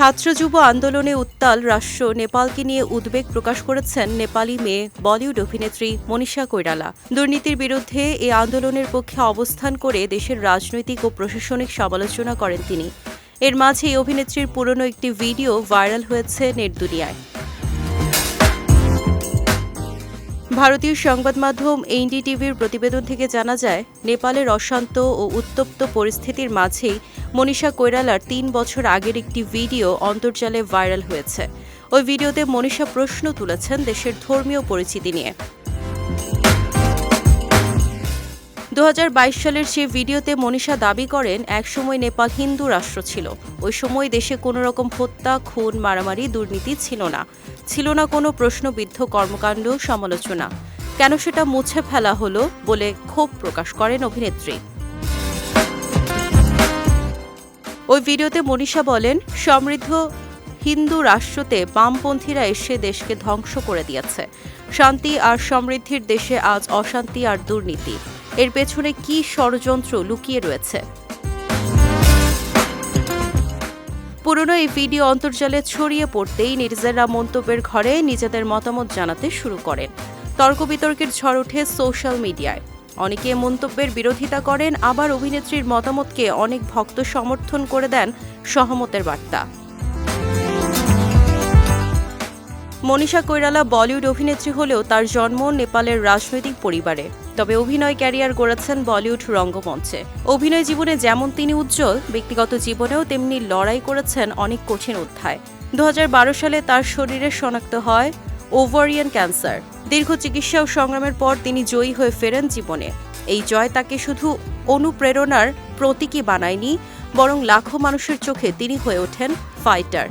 ছাত্র যুব আন্দোলনে উত্তাল রাষ্ট্র নেপালকে নিয়ে উদ্বেগ প্রকাশ করেছেন নেপালি মেয়ে বলিউড অভিনেত্রী মনীষা কৈরালা। দুর্নীতির বিরুদ্ধে এ আন্দোলনের পক্ষে অবস্থান করে দেশের রাজনৈতিক ও প্রশাসনিক সমালোচনা করেন তিনি। এর মাঝে এই অভিনেত্রীর পুরনো একটি ভিডিও ভাইরাল হয়েছে নেট দুনিয়ায়। ভারতীয় সংবাদ মাধ্যম এনডিটিভির প্রতিবেদন থেকে জানা যায়, নেপালের অশান্ত ও উত্তপ্ত পরিস্থিতির মাঝেই মনীষা কৈরালার তিন বছর আগের একটি ভিডিও অন্তর্জালে ভাইরাল হয়েছে। ওই ভিডিওতে মনীষা প্রশ্ন তুলেছেন দেশের ধর্মীয় পরিচিতি নিয়ে। দু হাজার বাইশ সালের সেই ভিডিওতে মনীষা দাবি করেন, একসময় নেপাল হিন্দু রাষ্ট্র ছিল। ওই সময় দেশে কোনো রকম হত্যা, খুন, মারামারি, দুর্নীতি ছিল না। ছিল না কোনো প্রশ্নবিদ্ধ কর্মকাণ্ড, সমালোচনা। কেন সেটা মুছে ফেলা হলো বলে ক্ষোভ প্রকাশ করেন অভিনেত্রী। ওই ভিডিওতে মনীষা বলেন, সমৃদ্ধ হিন্দু রাষ্ট্রতে বামপন্থীরা এসে দেশকে ধ্বংস করে দিয়েছে। শান্তি আর সমৃদ্ধির দেশে আজ অশান্তি আর দুর্নীতি। এর পেছনে কি ষড়যন্ত্র লুকিয়ে রয়েছে? পুরনো এই ভিডিও অন্তর্জালে ছড়িয়ে পড়তেই নির্জারা মন্তব্যের ঘরে নিজেদের মতামত জানাতে শুরু করেন তর্ক বিতর্কের ঝড় ওঠে সোশ্যাল মিডিয়ায়। অনেকে মন্তব্যের বিরোধিতা করেন, আবার অভিনেত্রীর মতামতকে অনেক ভক্ত সমর্থন করে দেন সহমতের বার্তা। মনীষা কৈরালা বলিউড অভিনেত্রী হলেও তার জন্ম নেপালের রাজনৈতিক পরিবারে। তবে অভিনয় ক্যারিয়ার গড়েছেন বলিউড রঙ্গমঞ্চে। অভিনয় জীবনে যেমন তিনি উজ্জ্বল, ব্যক্তিগত জীবনেও তেমনি লড়াই করেছেন অনেক কঠিন অধ্যায়। দু হাজার বারো সালে তার শরীরে শনাক্ত হয় ওভারিয়ান ক্যান্সার। দীর্ঘ চিকিৎসা ও সংগ্রামের পর তিনি জয়ী হয়ে ফেরেন জীবনে। এই জয় তাকে শুধু অনুপ্রেরণার প্রতীকী বানায়নি, বরং লাখো মানুষের চোখে তিনি হয়ে ওঠেন ফাইটার।